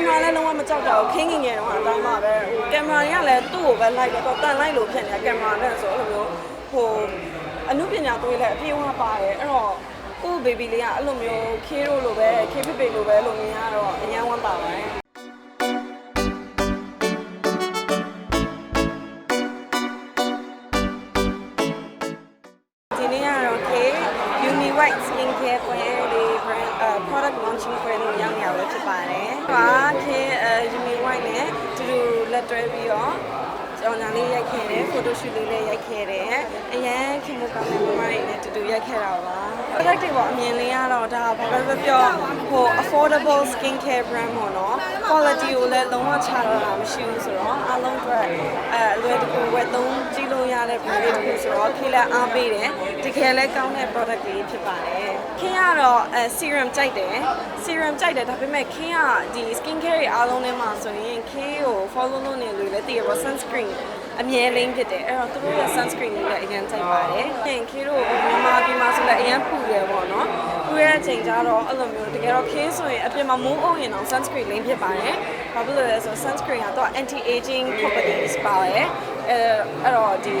င်မရာလည်းလုံးဝမကြောက်တော့ဘူးခင်းငင်ငယ်တော့အတိုင်းပါပဲဟိုကင်မရာတွေကလည်းသူ့ကိုပဲလိုက်တော့တန်လိုက်လို့ဖြစ်နေတာကင်မရာနဲ့ဆိုအဲ့လိုမျိုးဟိုအမှုပညာသွေးလည်းအပြေးဝပါတယ်အဲ့တော့ကိုဘေဘီလေးကအဲ့လိုမျိုးခေးတို့လိုပဲခေးပိပိလိုပဲလို့မြင်ရတော့အញ្ញမ်းဝမ်းပါပါတယ် ဒီနေ့ကတော့ K Uni White Skin Care ပွဲလေး brand 呃 product launching ပွဲလို့ရောက်နေရပဲဖြစ်ပါတယ်။ဟာ K အဲ Uni White နဲ့တူတူလက်တွဲပြီးတော့ကျောင်းသားလေးရိုက်ခဲ့တယ် photo shoot လေးလည်းရိုက်ခဲ့တယ်။အရန်ခင်မကောင်းတဲ့မမတွေနဲ့တူတူရိုက်ခဲ့တာပါ။ product တွေပေါ့အမြင်လေးကတော့ဒါဘာပဲပြောပြောဟို affordable skin care brand ပေါ့နော်။ quality ကိုလည်းလုံးဝချတော့တာမရှိဘူးဆိုတော့အားလုံးအတွက်အဲအလွယ်တကူဝယ်သုံး ကြည့်လို့ရတဲ့ brand လေးတစ်ခုဆိုတော့ခေလည်းအားပေးတယ်တကယ်လည်းကောင်းတဲ့ product လေးဖြစ်ပါတယ်ခင်ကတော့အဲ serum ကြိုက်တယ် serum ကြိုက်တယ်ဒါပေမဲ့ခင်ကဒီ skin care တွေအားလုံးထဲမှာဆိုရင်ခင်ကို follow လုပ်နေလို့လည်းတည်ရပါ sunscreen အမြဲလိမ့်ဖြစ်တယ်အဲ့တော့သူတို့ရဲ့ sunscreen လေးလည်းအရင်ကြိုက်ပါတယ်ခင်ခေတို့မြန်မာပြည်မှာဆိုလည်းအရင်ပူတယ်ပေါ့နော်ပူရတဲ့အချိန်ကျတော့အဲ့လိုမျိုးတကယ်တော့ခင်းဆိုရင်အပြင်မှာမိုးအုပ်ရင်တော့ sunscreen လိမ့်ဖြစ်ပါတယ်ဘာဖြစ်လို့လဲဆိုတော့ sunscreen ကတော့ anti aging properties ပါတယ် အဲအဲ့တော့ဒီ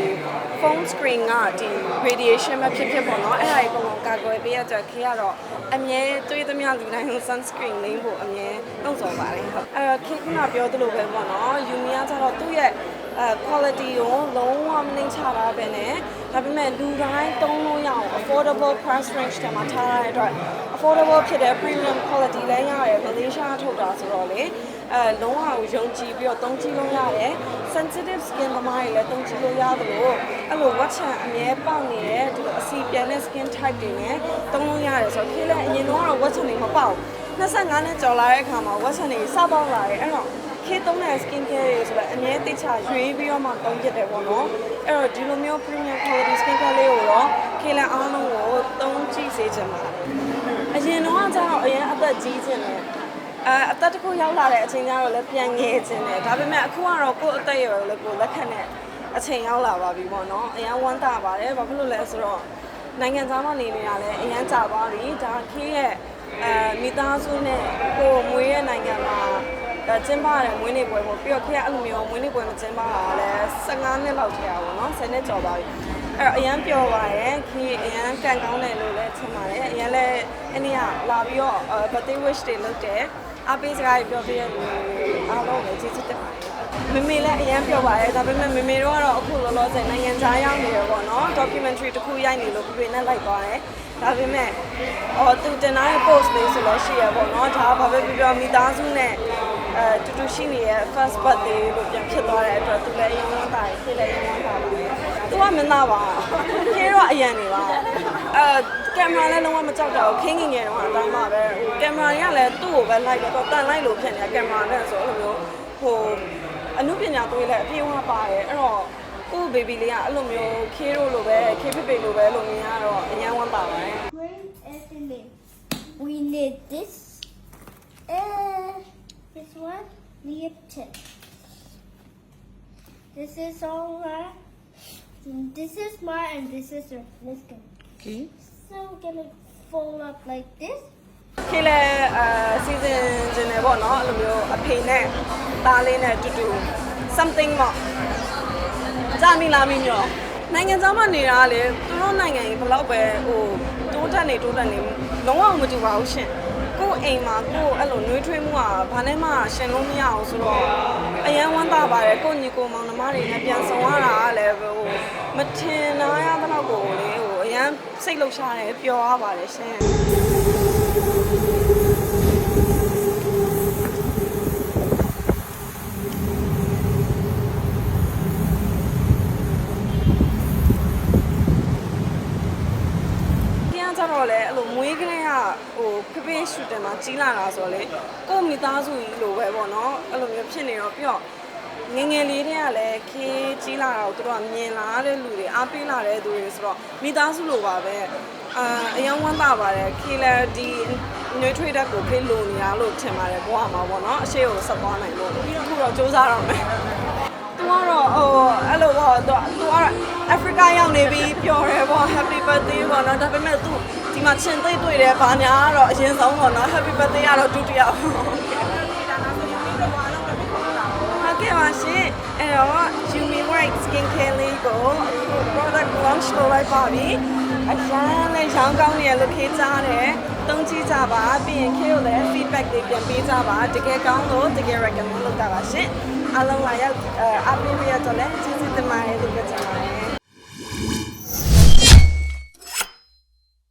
phone screen ကဒီ radiation မဖြစ်ဖြစ်ပေါ့နော်အဲ့ဒါကြီးပုံပုံကာကွယ်ပေးရတဲ့ခေကတော့အမြဲတွေးသမျှလူတိုင်းကို sunscreen လိမ့်ဖို့အမြဲနှုတ်ဆော်ပါတယ်ဟုတ်အဲ့တော့ခေကနာပြောသလိုပဲပေါ့နော် Uni ကကျတော့သူ့ရဲ့အဲ quality ကိုလုံးဝမနှိမ့်ချတာပဲနဲ့ဒါပေမဲ့လူတိုင်းသုံးလို့ရအောင် affordable price range ထဲမှာထားရတဲ့အတွက် affordable ဖြစ်တဲ့ premium quality လည်းရတယ်မလေးရှားထုတ်တာဆိုတော့လေ အဲလုံးဝကိုယုံကြည်ပြီးတော့သုံးကြည့်လို့ရတယ် sensitive skin သမားတွေလည်းသုံးကြည့်လို့ရတယ်လို့အဲ့လို watch ချန်အမြဲပေါက်နေတဲ့ဒီလိုအစီပြန်တဲ့ skin type တွေနဲ့သုံးလို့ရတယ်ဆိုတော့ခေလည်းအရင်တော့ watch ချန်တွေမပေါက်25နှစ်ကျော်လာတဲ့အခါမှာ watch ချန်တွေစပေါက်လာတယ်အဲ့တော့ခေသုံးတဲ့ skin care တွေဆိုတော့အမြဲတိကျရွေးပြီးတော့မှသုံးဖြစ်တယ်ပေါ့နော်အဲ့တော့ဒီလိုမျိုး premium quality skin care လေးကိုတော့ခေလည်းအားလုံးကိုသုံးကြည့်စေချင်ပါတယ်အရင်တော့ကျတော့အရင်အသက်ကြီးခြင်းတယ် အဲအသက်တစ်ခုရောက်လာတဲ့အချိန်ကျတော့လည်းပြန်ငယ်ခြင်းတယ်ဒါပေမဲ့အခုကတော့ကိုယ့်အသက်အရွယ်ကိုလည်းကိုယ်လက်ခံတဲ့အချိန်ရောက်လာပါပြီပေါ့နော်အရန်ဝမ်းသာပါတယ်ဘာဖြစ်လို့လဲဆိုတော့နိုင်ငံသားမနေနေရလဲအရန်ကြာသွားပြီဒါခေးရဲ့အဲမိသားစုနဲ့ကိုယ်မွေးရဲ့နိုင်ငံမှာဒါကျင်းပရတယ်မွေးနေ့ပွဲပေါ့ပြီးတော့ခေးကအဲ့လိုမျိုးမွေးနေ့ပွဲမကျင်းပတာလည်း15နှစ်လောက်ထဲရပါတော့နော်10နှစ်ကျော်သွားပြီအဲ့တော့အရန်ပျော်ပါရဲ့ခေးအရန်ကန်ကောင်းတယ်လို့လည်းထင်ပါတယ်အရန်လည်းအဲ့ဒီကလာပြီးတော့ birthday wish တွေလုပ်တယ် အပေးစကားတွေပြောပြရလို့အားလုံးလည်းကျေးဇူးတင်ပါတယ်မမေလည်းအရင်ပြောပါတယ်ဒါပေမဲ့မမေတို့ကတော့အခုလောလောဆယ်နိုင်ငံခြားရောက်နေရပေါ့နော် documentary တစ်ခုရိုက်နေလို့ပြပြနဲ့လိုက်သွားတယ်ဒါပေမဲ့အော်သူတင်ထားတဲ့ post လေးဆိုလို့ရှိရပေါ့နော်ဒါဘာပဲပြောပြောမိသားစုနဲ့အဲတူတူရှိနေတဲ့ first birthday လို့ပြန်ဖြစ်သွားတဲ့အတွက်သူလည်းအရင်ကတားဖြစ်လည်းအရင်ကတားပါတယ် သူကမနာပါခေတော့အရင်နေပါအဲကင်မရာလည်းလုံးဝမကြောက်တော့ဘူးခင်းငင်ငယ်တော့အတိုင်းပါပဲကင်မရာတွေကလည်းသူ့ကိုပဲလိုက်တော့တန်လိုက်လို့ဖြစ်နေတာကင်မရာနဲ့ဆိုအဲ့လိုမျိုးဟိုအမှုပညာသွေးလည်းအပြေးဝပါတယ်အဲ့တော့ကိုဘေဘီလေးကအဲ့လိုမျိုးခေတို့လိုပဲခေပိပိလိုပဲလို့မြင်ရတော့အញ្ញမ်းဝမ်းပါပါတယ် Where is the lid? We need this and this one, lip tip. This is all right. This is mine and this is your Liskin. Okay. So we're gonna fold up like this. ခေလည်းအဲစီစဉ်ခြင်းတယ်ပေါ့နော်အဲ့လိုမျိုးအဖေနဲ့သားလေးနဲ့အတူတူ something ပေါ့ကြာမီလာမီညောနိုင်ငံသားမနေတာကလေသူတို့နိုင်ငံကြီးဘယ်တော့ပဲဟိုတိုးတက်နေတိုးတက်နေလုံးဝမတူပါဘူးရှင် ကို့အိမ်မှာကို့အဲ့လိုနှွေးထွေးမှုကဘာနဲ့မှရှင်လို့မရအောင်ဆိုတော့အရန်ဝမ်းသာပါတယ်ကို့ညီကိုမောင်နှမတွေနဲ့ပြန်ဆောင်ရတာကလည်းဟိုမထင်နာရသလောက်ကိုလေဟိုအရန်စိတ်လှုပ်ရှားတယ်ပျော်ရပါတယ်ရှင် ကြတော့လေအဲ့လိုမွေးကလေးကဟိုဖဖေးရှူတင်မှာကြီးလာတာဆိုတော့လေကိုယ့်မိသားစုကြီးလိုပဲပေါ့နော်အဲ့လိုမျိုးဖြစ်နေတော့ပြီးတော့ငယ်ငယ်လေးတည်းကလည်းခေးကြီးလာတာကိုသူတို့ကမြင်လာတဲ့လူတွေအားပေးလာတဲ့သူတွေဆိုတော့မိသားစုလိုပါပဲအာအယံဝမ်းသာပါတယ်ခေးလည်းဒီနှွေးထွေးတဲ့ကိုခေးလိုနေတာလို့ထင်ပါတယ်ဘဝမှာပေါ့နော်အရှိကိုဆက်သွားနိုင်လို့အခုတော့စူးစမ်းတော့မယ်သူကတော့ဟိုအဲ့လိုပေါ့သူသူက အာဖရိကရောက်နေပြီပျော်တယ်ပေါ့ happy birthday ပေါ့နော်ဒါပေမဲ့သူဒီမှာချင်းသိတွေ့တယ်ဘာညာကတော့အရင်ဆုံးပေါ့နော် happy birthday ကတော့ဒုတိယပေါ့ဟုတ်ကဲ့ပါရှင်အဲ့တော့ Yumi White Skin Care လေးကို product launch လုပ်လိုက်ပါပြီအရန်လည်းရောင်းကောင်းနေရလို့ခေးကြားတယ်သုံးကြည့်ကြပါပြီးရင်ခေးကိုလည်း feedback တွေပြန်ပေးကြပါတကယ်ကောင်းလို့တကယ် recommend လုပ်တာပါရှင်အားလုံးလာရောက်အားပေးရတော့လည်းကျေးဇူးတင်ပါတယ်လို့ပြောချင်ပါတယ်